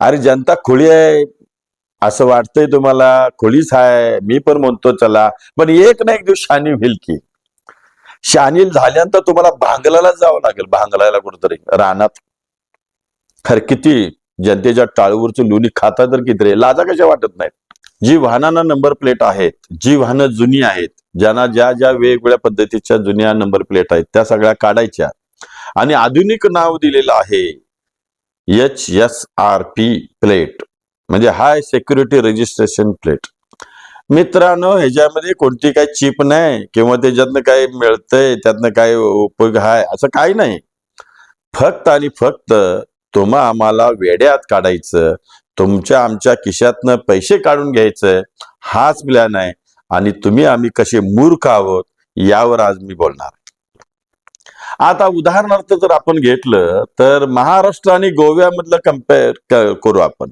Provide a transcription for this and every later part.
अरे जनता खुळी आहे. असं वाटतंय तुम्हाला खुळीच आहे. मी पण म्हणतो चला. पण एक ना एक दिवस शानी होईल की. शानील झाल्यानंतर तुम्हाला भांगलाला जावं लागेल भांगलायला कुठंतरी रानात. खर किती जनतेच्या टाळूवरची लोणी खाता तर किती रे. लाजा कशा वाटत नाहीत? जी वाहनांना नंबर प्लेट आहेत. जी वाहनं जुनी आहेत. ज्यांना ज्या ज्या वेगवेगळ्या पद्धतीच्या जुन्या नंबर प्लेट आहेत त्या सगळ्या काढायच्या. आणि आधुनिक नाव दिलेलं आहे. H S R P plate म्हणजे हाय सिक्युरिटी रजिस्ट्रेशन प्लेट मित्रांनो ह्याच्यामध्ये कोणती काही चिप नाही किंवा त्याच्यातनं काय मिळतंय त्यातनं काय उपयोग आहे असं काही नाही. फक्त आणि फक्त तुम्हा आम्हाला वेड्यात काढायचं तुमच्या आमच्या खिशातनं पैसे काढून घ्यायचं हाच प्लॅन आहे. आणि तुम्ही आम्ही कसे मूर्ख आहोत यावर आज मी बोलणार आता उदाहरणार्थ जर आपण घेतलं तर महाराष्ट्र आणि गोव्यामधलं कंपेअर करू आपण.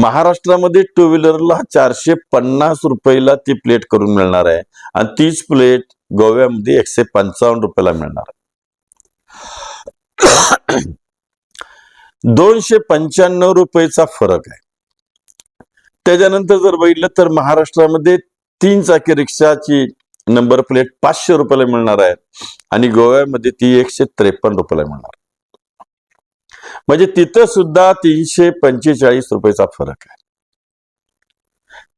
महाराष्ट्रामध्ये टू व्हीलरला चारशे पन्नास रुपयाला ती प्लेट करून मिळणार आहे. आणि तीच प्लेट गोव्यामध्ये एकशे पंचावन्न रुपयाला मिळणार आहे. दोनशे पंच्याण्णव रुपयेचा फरक आहे. त्याच्यानंतर जर बघितलं तर महाराष्ट्रामध्ये तीन चाकी रिक्षाची नंबर प्लेट पाचशे रुपयाला मिळणार आहे. आणि गोव्यामध्ये ती एकशे त्रेपन्न रुपयाला मिळणार. म्हणजे तिथं सुद्धा तीनशे पंचेचाळीस रुपयाचा फरक आहे.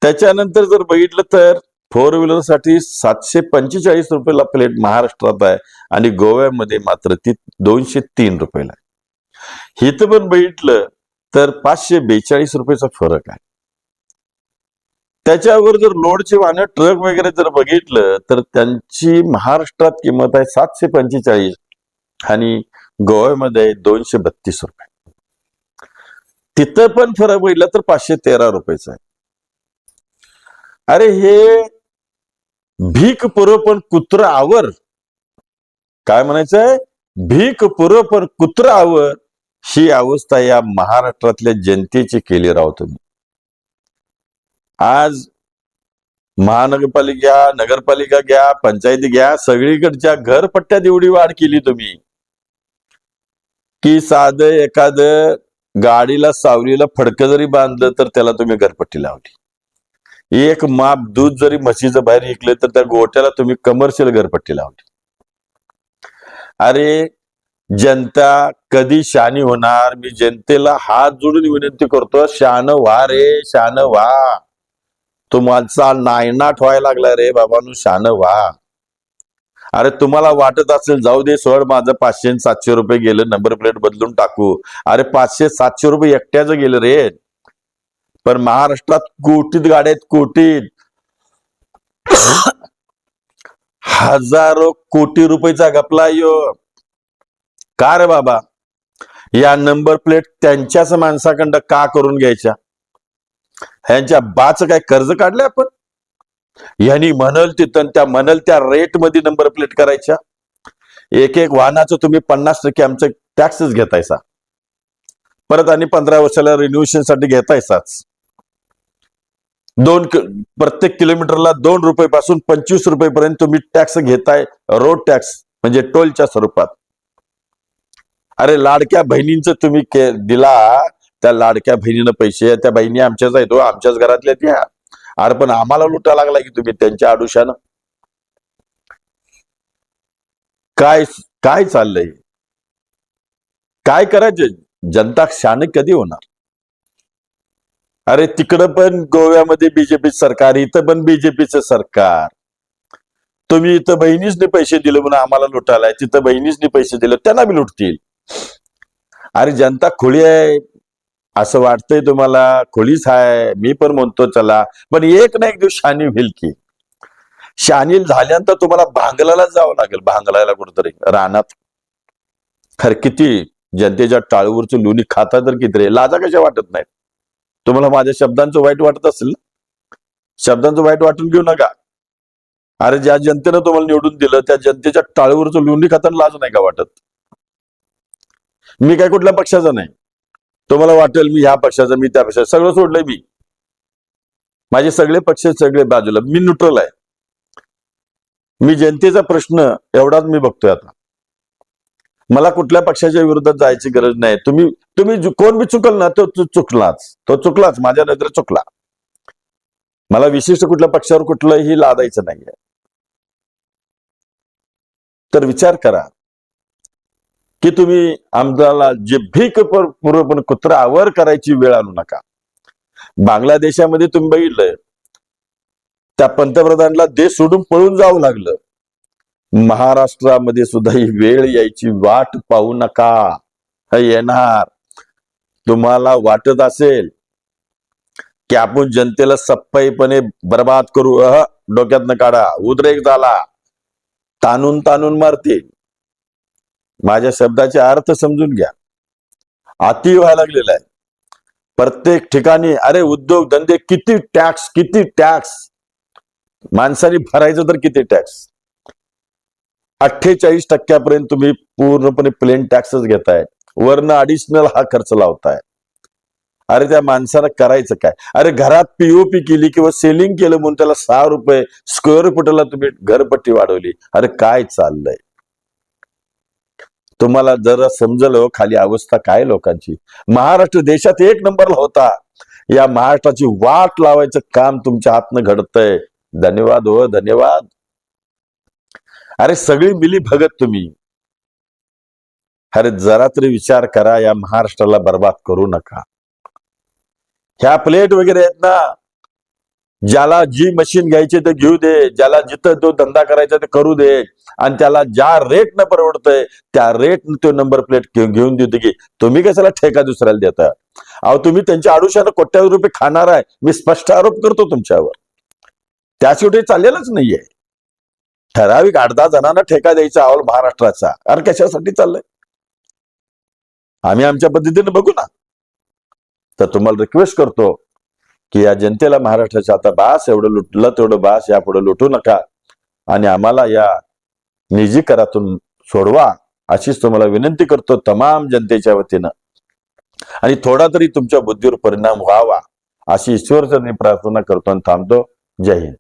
त्याच्यानंतर जर बघितलं तर फोर व्हीलरसाठी सातशे पंचेचाळीस रुपयाला प्लेट महाराष्ट्रात आहे. आणि गोव्यामध्ये मात्र ती दोनशे तीन रुपयाला आहे. इथं पण बघितलं तर पाचशे बेचाळीस रुपयाचा फरक आहे. त्याच्यावर जर लोडचे वाहनं ट्रक वगैरे जर बघितलं तर त्यांची महाराष्ट्रात किंमत आहे सातशे पंचेचाळीस आणि गोव्यामध्ये दोनशे बत्तीस रुपये. तिथं पण फरक बघितला तर पाचशे तेरा रुपयेचा आहे. अरे हे भीक पुरव पण कुत्र आवर. काय म्हणायचं आहे? भीक पुरव पण कुत्र आवर. ही अवस्था या महाराष्ट्रातल्या जनतेची केली राहतो तुम्ही. आज महानगरपालिका नगरपालिका घ्या पंचायती घ्या सगळीकडच्या घरपट्ट्यात एवढी वाढ केली तुम्ही. की साध एखाद गाडीला सावलीला फडकं जरी बांधलं तर त्याला तुम्ही घरपट्टी लावली. एक माप दूध जरी म्हशीचं बाहेर विकलं तर त्या गोट्याला तुम्ही कमर्शियल घरपट्टी लावली. अरे जनता कधी शानी होणार? मी जनतेला हात जोडून विनंती करतो शान व्हा रे शान व्हा. तुम्हाला नायनाट व्हायला लागला रे बाबांनो शान व्हा. अरे तुम्हाला वाटत असेल जाऊ दे सोड माझं पाचशे सातशे रुपये गेलं नंबर प्लेट बदलून टाकू. अरे पाचशे सातशे रुपये एकट्याचं गेलं रे. पण महाराष्ट्रात कोटीत गाड्या आहेत कोटीत हजारो कोटी रुपयेचा गपला यो. का रे बाबा? या नंबर प्लेट त्यांच्याच माणसाकडं का करून घ्यायच्या? ह्यांच्या बाच काय कर्ज काढले आपण? यांनी म्हणल तिथं त्या म्हणल त्या रेटमध्ये नंबर प्लेट करायच्या. एक एक वाहनाचं तुम्ही पन्नास टक्के आमचं टॅक्सच घेतायसा. परत आणि पंधरा वर्षाला रिन्युएशनसाठी घेतायसाच. दोन प्रत्येक किलोमीटरला दोन रुपये पासून पंचवीस रुपये पर्यंत तुम्ही टॅक्स घेताय रोड टॅक्स म्हणजे टोलच्या स्वरूपात. अरे लाडक्या बहिणींचं तुम्ही के- दिला त्या लाडक्या बहिणीनं पैसे त्या बहिणी आमच्याच आहेत हो, आमच्याच घरातल्या त्या अरे पण आम्हाला लुटा लागला की तुम्ही त्यांच्या आडुशानं काय काय चाललंय? काय करायचे? जनता शान कधी होणार? अरे तिकडं पण गोव्यामध्ये बीजेपी सरकार इथं पण बीजेपीचं सरकार. तुम्ही इथं बहिणीसने पैसे दिले म्हणून आम्हाला लुटायला तिथं बहिणीचने पैसे दिले त्यांना बी लुटतील. अरे जनता खुळी आहे. असं वाटतंय तुम्हाला खोलीच आहे मी पण म्हणतो चला. पण एक ना एक दिवस शानी होईल की. शानिल झाल्यानंतर तुम्हाला भांगलाला जावं लागेल भांगलायला कुठंतरी रानात. खरं किती जनतेच्या टाळूवरची लोणी खाता तर किती रे लाजा कशा वाटत नाहीत? तुम्हाला माझ्या शब्दांचं वाईट वाटत असेल ना? शब्दांचं वाईट वाटून घेऊ नका. अरे ज्या जनतेनं तुम्हाला निवडून दिलं त्या जनतेच्या टाळूवरचं लोणी खाताना लाज नाही का वाटत? मी काय कुठल्या पक्षाचा नाही. तुम्हाला वाटेल मी ह्या पक्षाचा मी त्या पक्षाचं. सगळं सोडलंय मी. माझे सगळे पक्ष सगळे बाजूला. मी न्यूट्रल आहे. मी जनतेचा प्रश्न एवढाच मी बघतोय आता. मला कुठल्या पक्षाच्या विरोधात जायची गरज नाही. तुम्ही तुम्ही जो- कोण बी चुकल ना तो चुकलाच. तो चुकलाच माझ्या नजरेत चुकला. मला विशिष्ट कुठल्या पक्षावर कुठलंही लादायचं नाहीये. तर विचार करा. की तुम्ही आमदाराला जे भीक पर- कुत्र आवर करायची वेळ आणू नका. बांगलादेशामध्ये तुम्ही बघितलं त्या पंतप्रधानला देश सोडून पळून जावं लागलं. महाराष्ट्रामध्ये सुद्धा ही वेळ यायची वाट पाहू नका. हे येणार. तुम्हाला वाटत असेल की आपण जनतेला सप्पाईपणे बर्बाद करू. अह डोक्यातनं काढा. उद्रेक झाला. ताणून ताणून मारतील. माझ्या शब्दाचे अर्थ समजून घ्या. अति व्हायला लागलेला आहे. प्रत्येक ठिकाणी अरे उद्योग धंदे किती टॅक्स किती टॅक्स माणसाने भरायचं तर किती टॅक्स अठ्ठेचाळीस टक्क्यापर्यंत तुम्ही पूर्णपणे प्लेन टॅक्सच घेताय. वरनं अडिशनल हा खर्च लावताय. अरे त्या माणसाला करायचं काय? अरे घरात पीओपी केली किंवा सेलिंग केलं म्हणून त्याला सहा रुपये स्क्वेअर फुटाला तुम्ही घरपट्टी वाढवली. अरे काय चाललंय? तुम्हाला जरा समजलं हो खाली अवस्था काय लोकांची. महाराष्ट्र देशात एक नंबरला होता. या महाराष्ट्राची वाट लावायचं काम तुमच्या हातनं घडतंय. धन्यवाद हो धन्यवाद. अरे सगळी मिली भगत तुम्ही. अरे जरा तरी विचार करा या महाराष्ट्राला बर्बाद करू नका. ह्या प्लेट वगैरे आहेत ना ज्याला जी मशीन घ्यायची ते घेऊ दे ज्याला जिथं तो धंदा करायचा ते करू दे. आणि त्याला ज्या रेटनं परवडतंय त्या रेटनं तो नंबर प्लेट घेऊन देतो की तुम्ही कशाला ठेका दुसऱ्याला देता? अहो तुम्ही त्यांच्या आडुशानं कोट्यावधी रुपये खाणार आहे. मी स्पष्ट आरोप करतो तुमच्यावर. त्याशिवाय चाललेलंच नाहीये. ठराविक आठ दहा जणांना ठेका द्यायचा अहोल महाराष्ट्राचा. अरे कशासाठी चाललंय? आम्ही आमच्या पद्धतीने बघू ना. तर तुम्हाला रिक्वेस्ट करतो की या जनतेला महाराष्ट्राच्या आता बास एवढं लुटलं तेवढं बास यापुढे लुटू नका. आणि आम्हाला या निजी करातून सोडवा अशीच तुम्हाला विनंती करतो तमाम जनतेच्या वतीनं. आणि थोडा तरी तुमच्या बुद्धीवर परिणाम व्हावा अशी ईश्वरचरणी प्रार्थना करतो आणि थांबतो. जय हिंद.